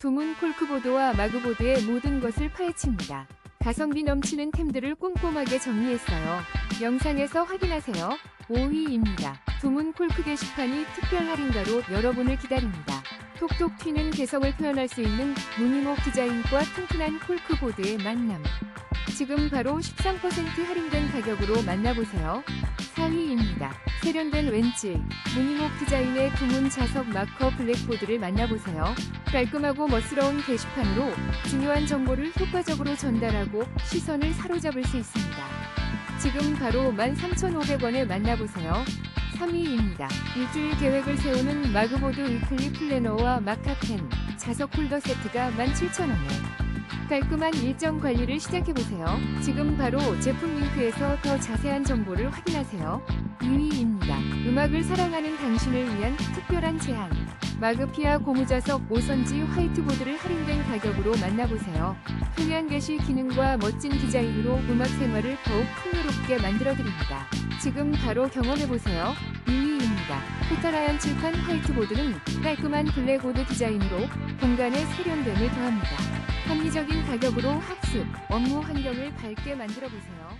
두문 콜크보드와 마그보드의 모든 것을 파헤칩니다. 가성비 넘치는 템들을 꼼꼼하게 정리했어요. 영상에서 확인하세요. 5위입니다. 두문 콜크 게시판이 특별 할인가로 여러분을 기다립니다. 톡톡 튀는 개성을 표현할 수 있는 무늬목 디자인과 튼튼한 콜크보드의 만남. 지금 바로 13% 할인된 가격으로 만나보세요. 4위입니다. 세련된 왼질, 무늬목 디자인의 두문 자석 마커 블랙보드를 만나보세요. 깔끔하고 멋스러운 게시판으로 중요한 정보를 효과적으로 전달하고 시선을 사로잡을 수 있습니다. 지금 바로 13,500원에 만나보세요. 3위입니다. 일주일 계획을 세우는 마그보드 위클리 플래너와 마카펜, 자석 홀더 세트가 17,000원에 깔끔한 일정 관리를 시작해보세요. 지금 바로 제품 링크에서 더 자세한 정보를 확인하세요. 2위입니다. 음악을 사랑하는 당신을 위한 특별한 제안. 마그피아 고무자석 5선지 화이트보드를 할인된 가격으로 만나보세요. 편리한 게시 기능과 멋진 디자인으로 음악 생활을 더욱 풍요롭게 만들어드립니다. 지금 바로 경험해보세요. 2위입니다. 포타라얀 칠판 화이트보드는 깔끔한 블랙우드 디자인으로 공간에 세련됨을 더합니다. 합리적인 가격으로 학습, 업무 환경을 밝게 만들어 보세요.